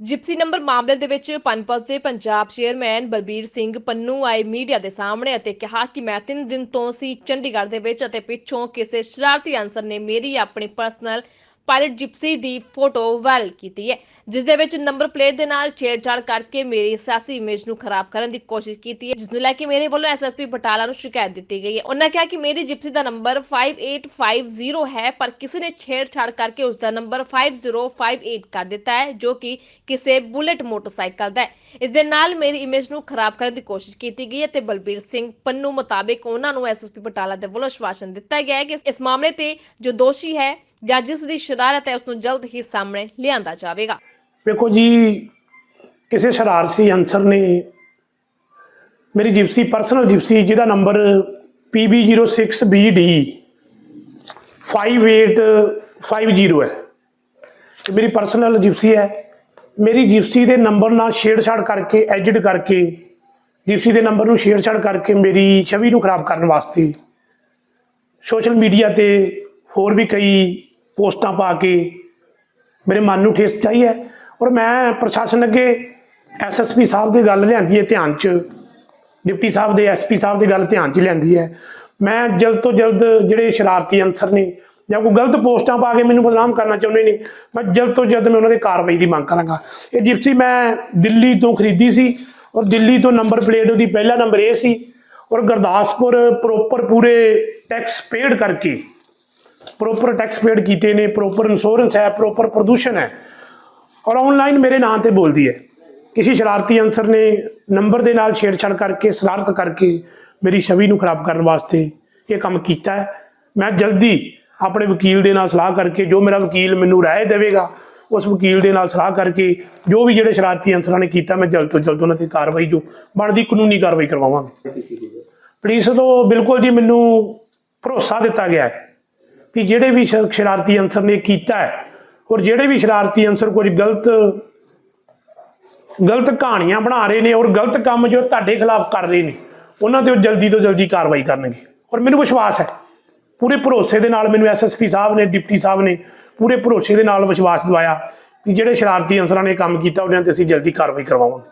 Gypsy number ਮਾਮਲੇ ਦੇ ਵਿੱਚ ਪਨਪਸ ਦੇ ਪੰਜਾਬ ਚੇਅਰਮੈਨ ਬਲਬੀਰ ਸਿੰਘ ਪੰਨੂ ਆਏ ਮੀਡੀਆ ਦੇ ਸਾਹਮਣੇ ਅਤੇ ਕਿਹਾ ਕਿ ਮੈਂ 3 ਦਿਨ ਤੋਂ ਸੀ ਚੰਡੀਗੜ੍ਹ ਦੇ ਵਿੱਚ ਅਤੇ ਪਿੱਛੋਂ ਕਿਸੇ ਸ਼ਰਾਰਤੀ ਅਨਸਰ ਨੇ ਮੇਰੀ ਆਪਣੀ ਪਰਸਨਲ ਪਾਇਲਟ ਜਿਪਸੀ ਦੀ ਫੋਟੋ ਵਾਇਰਲ ਕੀਤੀ ਹੈ, ਜਿਸ ਦੇ ਵਿੱਚ ਨੰਬਰ ਪਲੇਟ ਦੇ ਨਾਲ ਛੇੜਛਾੜ ਕਰਕੇ ਮੇਰੀ ਸਿਆਸੀ ਇਮੇਜ ਨੂੰ ਖਰਾਬ ਕਰਨ ਦੀ ਕੋਸ਼ਿਸ਼ ਕੀਤੀ ਹੈ, ਜਿਸ ਨੂੰ ਲੈ ਕੇ ਮੇਰੇ ਵੱਲੋਂ ਐਸਐਸਪੀ ਬਟਾਲਾ ਨੂੰ ਸ਼ਿਕਾਇਤ ਦਿੱਤੀ ਗਈ ਹੈ। ਉਹਨਾਂ ਕਿਹਾ ਕਿ ਮੇਰੀ ਜਿਪਸੀ ਦਾ ਨੰਬਰ 5850 ਹੈ, ਪਰ ਕਿਸੇ ਨੇ ਛੇੜਛਾੜ ਕਰਕੇ ਉਸ ਦਾ ਨੰਬਰ 5058 ਕਰ ਦਿੱਤਾ ਹੈ, ਜੋ ਕਿ ਕਿਸੇ ਬੁਲੇਟ ਮੋਟਰਸਾਈਕਲ ਦਾ ਹੈ। ਇਸ ਦੇ ਨਾਲ ਮੇਰੀ ਇਮੇਜ ਨੂੰ ਖਰਾਬ ਕਰਨ ਦੀ ਕੋਸ਼ਿਸ਼ ਕੀਤੀ ਗਈ ਹੈ ਤੇ ਬਲਬੀਰ ਸਿੰਘ ਪੰਨੂ ਮੁਤਾਬਿਕ ਉਹਨਾਂ ਨੂੰ ਐਸਐਸਪੀ ਬਟਾਲਾ ਦੇ ਵੱਲੋਂ ਸ਼ਵਾਸਨ ਦਿੱਤਾ ਗਿਆ ਹੈ ਕਿ ਇਸ ਮਾਮਲੇ ਤੇ ਜੋ ਦੋਸ਼ੀ ਹੈ ਜਾਂ ਜਿਸ ਦੀ ਸ਼ਰਾਰਤ ਹੈ ਉਸ ਨੂੰ ਜਲਦ ਹੀ ਸਾਹਮਣੇ ਲਿਆਂਦਾ ਜਾਵੇਗਾ। ਵੇਖੋ ਜੀ, ਕਿਸੇ ਸ਼ਰਾਰਤੀ ਅਨਸਰ ਨੇ ਮੇਰੀ ਜਿਪਸੀ ਪਰਸਨਲ ਜਿਪਸੀ, ਜਿਹਦਾ ਨੰਬਰ PB06BD 5850 ਹੈ। ਇਹ ਮੇਰੀ ਪਰਸਨਲ ਜਿਪਸੀ ਹੈ। ਮੇਰੀ ਜਿਪਸੀ ਦੇ ਨੰਬਰ ਨਾਲ ਛੇੜਛਾੜ ਕਰਕੇ ਐਡਿਟ ਕਰਕੇ, ਜਿਪਸੀ ਦੇ ਨੰਬਰ ਨੂੰ ਛੇੜਛਾੜ ਕਰਕੇ ਮੇਰੀ ਛਵੀ ਨੂੰ ਖਰਾਬ ਕਰਨ ਵਾਸਤੇ ਸੋਸ਼ਲ ਮੀਡੀਆ ਤੇ ਹੋਰ ਵੀ ਕਈ ਪੋਸਟਾਂ ਪਾ ਕੇ ਮੇਰੇ ਮਨ ਨੂੰ ਠੇਸ ਪਹੁੰਚਾਈ ਹੈ ਔਰ ਮੈਂ ਪ੍ਰਸ਼ਾਸਨ ਅੱਗੇ ਐਸਐਸਪੀ ਸਾਹਿਬ ਦੀ ਗੱਲ ਲਿਆਂਦੀ ਹੈ ਧਿਆਨ 'ਚ। ਡਿਪਟੀ ਸਾਹਿਬ ਦੇ ਐਸਪੀ ਸਾਹਿਬ ਦੀ ਗੱਲ ਧਿਆਨ 'ਚ ਲਿਆਂਦੀ ਹੈ। ਮੈਂ ਜਲਦ ਤੋਂ ਜਲਦ ਜਿਹੜੇ ਸ਼ਰਾਰਤੀ ਅਨਸਰ ਨੇ ਜਾਂ ਕੋਈ ਗਲਤ ਪੋਸਟਾਂ ਪਾ ਕੇ ਮੈਨੂੰ ਬਦਨਾਮ ਕਰਨਾ ਚਾਹੁੰਦੇ ਨੇ, ਮੈਂ ਜਲਦ ਤੋਂ ਜਲਦ ਮੈਂ ਉਹਨਾਂ ਦੀ ਕਾਰਵਾਈ ਦੀ ਮੰਗ ਕਰਾਂਗਾ। ਇਹ ਜਿਪਸੀ ਮੈਂ ਦਿੱਲੀ ਤੋਂ ਖਰੀਦੀ ਸੀ ਔਰ ਦਿੱਲੀ ਤੋਂ ਨੰਬਰ ਪਲੇਟ ਉਹਦੀ ਪਹਿਲਾ ਨੰਬਰ ਇਹ ਸੀ ਔਰ ਗੁਰਦਾਸਪੁਰ ਪ੍ਰੋਪਰ ਪੂਰੇ ਟੈਕਸ ਪੇਡ ਕਰਕੇ ਪ੍ਰੋਪਰ ਟੈਕਸ ਪੇਡ ਕੀਤੇ ਨੇ ਪ੍ਰੋਪਰ ਇੰਸ਼ੋਰੈਂਸ ਹੈ ਪ੍ਰੋਪਰ ਪ੍ਰਦੂਸ਼ਣ ਹੈ। ਔਰ ਆਨਲਾਈਨ ਮੇਰੇ ਨਾਂ ਤੇ ਬੋਲਦੀ ਹੈ। ਕਿਸੇ ਸ਼ਰਾਰਤੀ ਅਨਸਰ ਨੇ ਨੰਬਰ ਦੇ ਨਾਲ ਛੇੜਛਾੜ ਕਰਕੇ ਸ਼ਰਾਰਤ ਕਰਕੇ ਮੇਰੀ ਛਵੀ ਨੂੰ ਖਰਾਬ ਕਰਨ ਵਾਸਤੇ ਇਹ ਕੰਮ ਕੀਤਾ ਹੈ। ਮੈਂ ਜਲਦੀ ਆਪਣੇ ਵਕੀਲ ਦੇ ਨਾਲ ਸਲਾਹ ਕਰਕੇ ਜੋ ਮੇਰਾ ਵਕੀਲ ਮੈਨੂੰ ਰਾਏ ਦੇਵੇਗਾ ਉਸ ਵਕੀਲ ਦੇ ਨਾਲ ਸਲਾਹ ਕਰਕੇ ਜੋ ਵੀ ਜਿਹੜੇ ਸ਼ਰਾਰਤੀ ਅਨਸਰਾਂ ਨੇ ਕੀਤਾ ਮੈਂ ਜਲਦ ਤੋਂ ਜਲਦ ਉਹਨਾਂ ਤੇ ਕਾਰਵਾਈ ਜੋ ਬਣਦੀ ਕਾਨੂੰਨੀ ਕਾਰਵਾਈ ਕਰਵਾਵਾਂਗੇ। ਪੁਲਿਸ ਤੋਂ ਬਿਲਕੁਲ ਜੀ ਮੈਨੂੰ ਭਰੋਸਾ ਦਿੱਤਾ ਗਿਆ ਹੈ। ਵੀ ਜਿਹੜੇ ਵੀ ਸ਼- ਸ਼ਰਾਰਤੀ ਅਨਸਰ ਨੇ ਕੀਤਾ ਹੈ ਔਰ ਜਿਹੜੇ ਵੀ ਸ਼ਰਾਰਤੀ ਅਨਸਰ ਕੁਝ ਗਲਤ ਗਲਤ ਕਹਾਣੀਆਂ ਬਣਾ ਰਹੇ ਨੇ ਔਰ ਗਲਤ ਕੰਮ ਜੋ ਤੁਹਾਡੇ ਖਿਲਾਫ ਕਰ ਰਹੇ ਨੇ, ਉਹਨਾਂ ਤੇ ਉਹ ਜਲਦੀ ਤੋਂ ਜਲਦੀ ਕਾਰਵਾਈ ਕਰਨਗੇ। ਔਰ ਮੈਨੂੰ ਵਿਸ਼ਵਾਸ ਹੈ, ਪੂਰੇ ਭਰੋਸੇ ਦੇ ਨਾਲ ਮੈਨੂੰ ਐਸਐਸਪੀ ਸਾਹਿਬ ਨੇ, ਡਿਪਟੀ ਸਾਹਿਬ ਨੇ ਪੂਰੇ ਭਰੋਸੇ ਦੇ ਨਾਲ ਵਿਸ਼ਵਾਸ ਦਿਵਾਇਆ ਕਿ ਜਿਹੜੇ ਸ਼ਰਾਰਤੀ ਅਨਸਰਾਂ ਨੇ ਕੰਮ ਕੀਤਾ, ਉਹਨਾਂ ਤੇ ਅਸੀਂ ਜਲਦੀ ਕਾਰਵਾਈ ਕਰਵਾਵਾਂਗੇ।